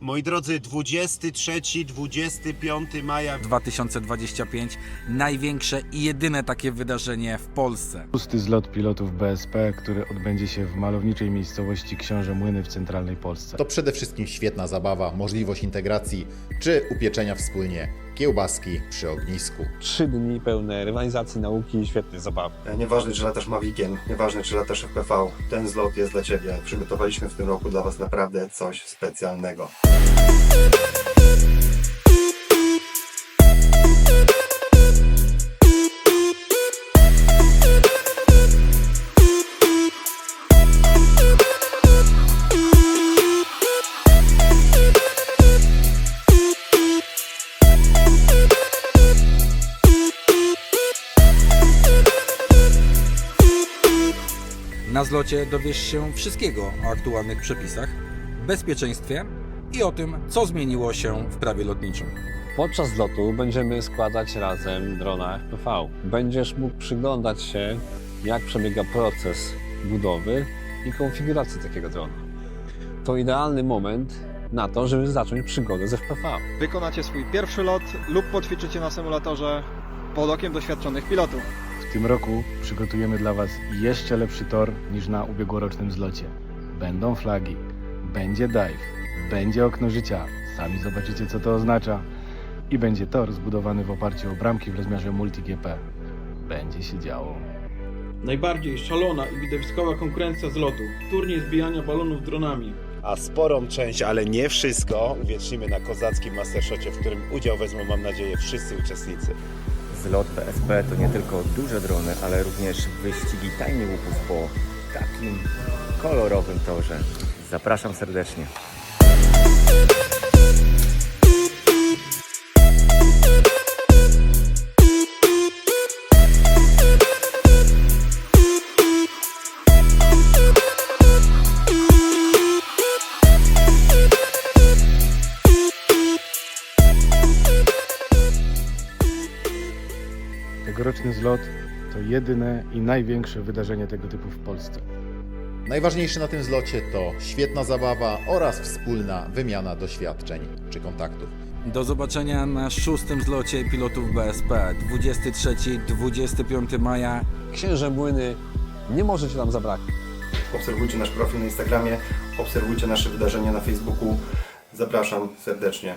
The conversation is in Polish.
Moi drodzy, 23-25 maja 2025 największe i jedyne takie wydarzenie w Polsce. Szósty zlot pilotów BSP, który odbędzie się w malowniczej miejscowości Książę Młyny w centralnej Polsce. To przede wszystkim świetna zabawa, możliwość integracji czy upieczenia wspólnie kiełbaski przy ognisku. Trzy dni pełne rywalizacji, nauki i świetnej zabawy. E, Nieważne, czy latasz Maviciem, nieważne, czy latasz FPV, ten zlot jest dla Ciebie. Przygotowaliśmy w tym roku dla Was naprawdę coś specjalnego. Na zlocie dowiesz się wszystkiego o aktualnych przepisach, bezpieczeństwie i o tym, co zmieniło się w prawie lotniczym. Podczas lotu będziemy składać razem drona FPV. Będziesz mógł przyglądać się, jak przebiega proces budowy i konfiguracji takiego drona. To idealny moment na to, żeby zacząć przygodę z FPV. Wykonacie swój pierwszy lot lub poćwiczycie na symulatorze pod okiem doświadczonych pilotów. W tym roku przygotujemy dla Was jeszcze lepszy tor niż na ubiegłorocznym zlocie. Będą flagi, będzie dive, będzie okno życia, sami zobaczycie co to oznacza i będzie tor zbudowany w oparciu o bramki w rozmiarze multi-GP. Będzie się działo. Najbardziej szalona i widowiskowa konkurencja z lotu. Turniej zbijania balonów dronami. a sporą część, ale nie wszystko, uwiecznimy na kozackim mastershocie, w którym udział wezmą, mam nadzieję, wszyscy uczestnicy. Zlot PSP to nie tylko duże drony, ale również wyścigi tajnych łupów po takim kolorowym torze. Zapraszam serdecznie. Tegoroczny zlot to jedyne i największe wydarzenie tego typu w Polsce. Najważniejsze na tym zlocie to świetna zabawa oraz wspólna wymiana doświadczeń czy kontaktów. Do zobaczenia na szóstym zlocie pilotów BSP 23-25 maja Księże Młyny nie możecie nam zabraknąć. Obserwujcie nasz profil na Instagramie, obserwujcie nasze wydarzenia na Facebooku. Zapraszam serdecznie.